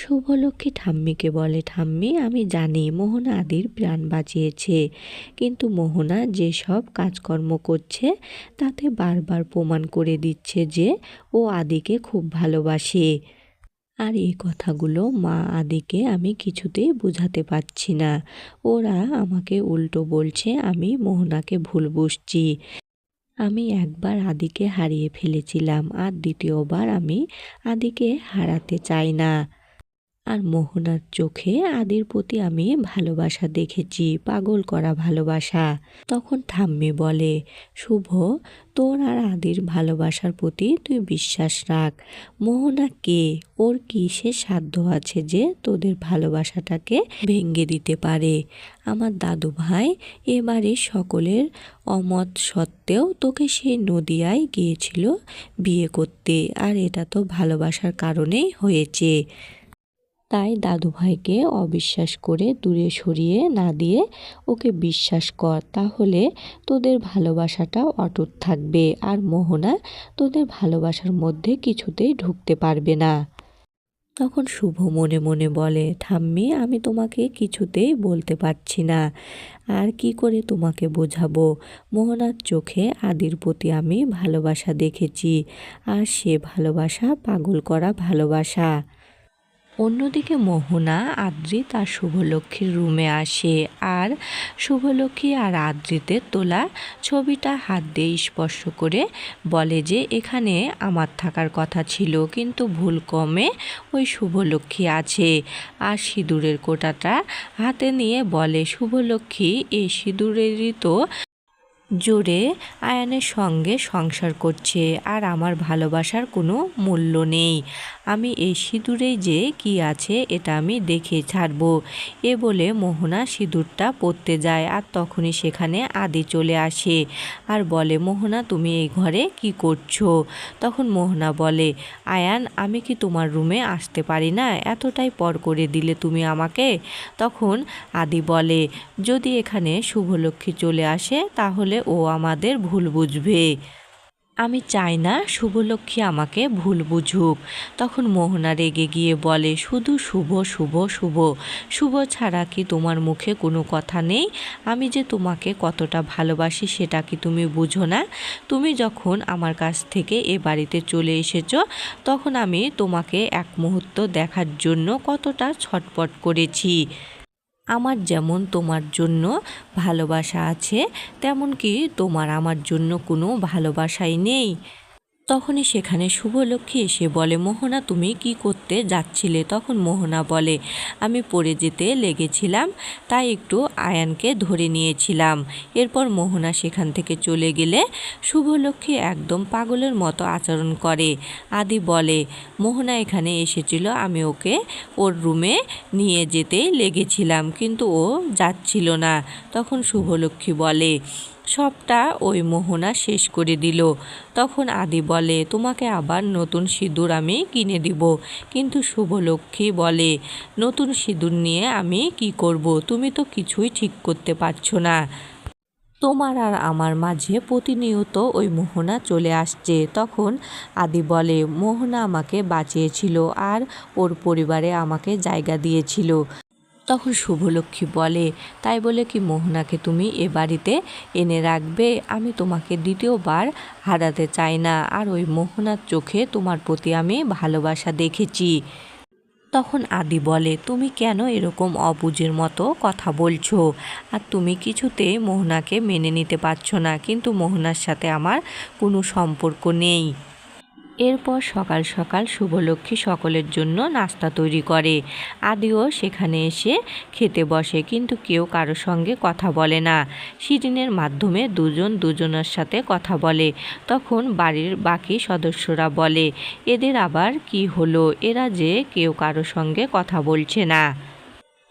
শুভলক্ষ্মী ঠাম্মিকে বলে, ঠাম্মি, আমি জানি মোহনা আদির প্রাণ বাঁচিয়েছে, কিন্তু মোহনা যেসব কাজকর্ম করছে, তাতে বারবার প্রমাণ করে দিচ্ছে যে ও আদিকে খুব ভালোবাসে। আর এই কথাগুলো মা আদিকে আমি কিছুতেই বোঝাতে পারছি না। ওরা আমাকে উল্টো বলছে, আমি মোহনাকে ভুল বুঝছি। আমি একবার আদিকে হারিয়ে ফেলেছিলাম, আর দ্বিতীয়বার আমি আদিকে হারাতে চাই না। আর মোহনার চোখে আদির প্রতি আমি ভালোবাসা দেখেছি, পাগল করা ভালোবাসা। তখন ঠাম্মি বলে, শুভ, তোর আর আদির ভালোবাসার প্রতি তুই বিশ্বাস রাখ। মোহনা কে? ওর কিসে সাধ্য আছে যে তোদের ভালোবাসাটাকে ভেঙে দিতে পারে? আমার দাদু ভাই এবারে সকলের অমত সত্ত্বেও তোকে সেই নদিয়ায় গিয়েছিল বিয়ে করতে, আর এটা তো ভালোবাসার কারণেই হয়েছে। তাই দাদুভাইকে অবিশ্বাস করে দূরে সরিয়ে না দিয়ে ওকে বিশ্বাস কর, তাহলে তোদের ভালোবাসাটা অটুট থাকবে আর মোহনা তোদের ভালোবাসার মধ্যে কিছুতেই ঢুকতে পারবে না। তখন শুভ মনে মনে বলে, ঠাম্মি, আমি তোমাকে কিছুতেই বলতে পারছি না। আর কি করে তোমাকে বোঝাবো? মোহনার চোখে আদির প্রতি আমি ভালোবাসা দেখেছি। আর সে ভালোবাসা পাগল করা ভালোবাসা। অন্যদিকে মোহনা, আদ্রি তার শুভলক্ষ্মীর রুমে আসে আর শুভলক্ষ্মী আর আদ্রিতে তোলা ছবিটা হাত দিয়ে স্পর্শ করে বলে যে, এখানে আমার থাকার কথা ছিল, কিন্তু ভুল কমে ওই শুভলক্ষ্মী আছে। আর সিঁদুরের কোটাটা হাতে নিয়ে বলে, শুভলক্ষ্মী, এই সিঁদুরেরই তো জোরে আয়ানের সঙ্গে সংসার করছে আর আমার ভালোবাসার কোনো মূল্য নেই। আমি এই সিঁদুরেই যে কি আছে এটা আমি দেখে ছাড়ব। এ বলে মোহনা সিঁদুরটা পরতে যায় আর তখনই সেখানে আদি চলে আসে আর বলে, মোহনা, তুমি এই ঘরে কি করছ? তখন মোহনা বলে, আয়ান, আমি কি তোমার রুমে আসতে পারি না? এতটাই পর করে দিলে তুমি আমাকে? তখন আদি বলে, যদি এখানে শুভলক্ষ্মী চলে আসে তাহলে ও আমাদের ভুল বুঝবে। আমি চাই না শুভলক্ষ্মী আমাকে ভুল বুঝুক। তখন মোহনা রেগে গিয়ে বলে, শুধু শুভ শুভ শুভ। শুভ ছাড়া কি তোমার মুখে কোনো কথা নেই? আমি যে তোমাকে কতটা ভালোবাসি সেটা কি তুমি বুঝো না? তুমি যখন আমার কাছ থেকে এ বাড়িতে চলে এসেছ, তখন আমি তোমাকে এক মুহূর্ত দেখার জন্য কতটা ছটপট করেছি। আমার যেমন তোমার জন্য ভালোবাসা আছে তেমন কি তোমার আমার জন্য কোনো ভালোবাসাই নেই। তখনই সেখানে শুভলক্ষ্মী এসে বলে, মোহনা, তুমি কি করতে যাচ্ছিলে? তখন মোহনা বলে, আমি পড়ে যেতে লেগেছিলাম, তাই একটু আয়ানকে ধরে নিয়েছিলাম। এরপর মোহনা সেখান থেকে চলে গেলে শুভলক্ষ্মী একদম পাগলের মতো আচরণ করে। আদি বলে, মোহনা এখানে এসেছিল, আমি ওকে ওর রুমে নিয়ে যেতে লেগেছিলাম, কিন্তু ও যাচ্ছিল না। তখন শুভলক্ষ্মী বলে সবটা ওই মোহনা শেষ করে দিল। তখন আদি বলে, তোমাকে আবার নতুন সিঁদুর আমি কিনে দিব। কিন্তু শুভলক্ষ্মী বলে, নতুন সিঁদুর নিয়ে আমি কি করব? তুমি তো কিছুই ঠিক করতে পারছ না। তোমার আর আমার মাঝে প্রতিনিয়ত ওই মোহনা চলে আসছে। তখন আদি বলে, মোহনা আমাকে বাঁচিয়েছিল আর ওর পরিবারে আমাকে জায়গা দিয়েছিল। তখন শুভলক্ষ্মী বলে, তাই বলে কি মোহনাকে তুমি এ বাড়িতে এনে রাখবে? আমি তোমাকে দ্বিতীয়বার হারাতে চাই না। আর ওই মোহনার চোখে তোমার প্রতি আমি ভালোবাসা দেখেছি। তখন আদি বলে, তুমি কেন এরকম অবুঝের মতো কথা বলছো? আর তুমি কিছুতে মোহনাকে মেনে নিতে পারছ না। কিন্তু মোহনার সাথে আমার কোনো সম্পর্ক নেই। এরপর সকাল সকাল শুভলক্ষ্মী সকলের জন্য নাস্তা তৈরি করে। আদিও সেখানে এসে খেতে বসে, কিন্তু কেউ কারোর সঙ্গে কথা বলে না। সিরিনের মাধ্যমে দুজন দুজনের সাথে কথা বলে। তখন বাড়ির বাকি সদস্যরা বলে, এদের আবার কি হলো? এরা যে কেউ কারোর সঙ্গে কথা বলছে না।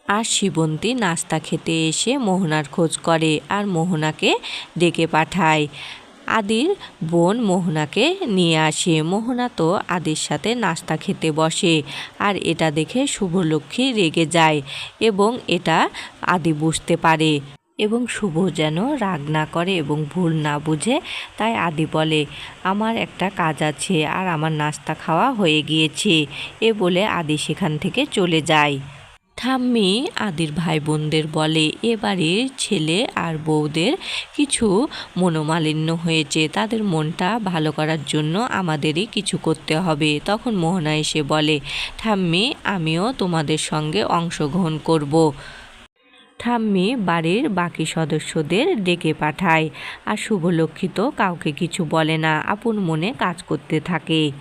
আর শিবন্তী নাস্তা খেতে এসে মোহনার খোঁজ করে আর মোহনাকে ডেকে পাঠায়। আদির বোন মোহনাকে নিয়ে আসে। মোহনা তো আদির সাথে নাস্তা খেতে বসে আর এটা দেখে শুভলক্ষ্মী রেগে যায় এবং এটা আদি বুঝতে পারে এবং শুভ যেন রাগ না করে এবং ভুল না বুঝে তাই আদি বলে, আমার একটা কাজ আছে আর আমার নাস্তা খাওয়া হয়ে গিয়েছে। এ বলে আদি সেখান থেকে চলে যায়। ঠাম্মি আদির ভাই বোনদের বলে এবারের ছেলে আর বউদের কিছু মনোমালিন্য হয়েছে। তাদের মনটা ভালো করার জন্য আমাদেরই কিছু করতে হবে। তখন মোহনা এসে বলে, ঠাম্মি, আমিও তোমাদের সঙ্গে অংশগ্রহণ করব। ঠাম্মি বাড়ির বাকি সদস্যদের ডেকে পাঠায়। আর শুভলক্ষিত কাউকে কিছু বলে না। আপন মনে কাজ করতে থাকে।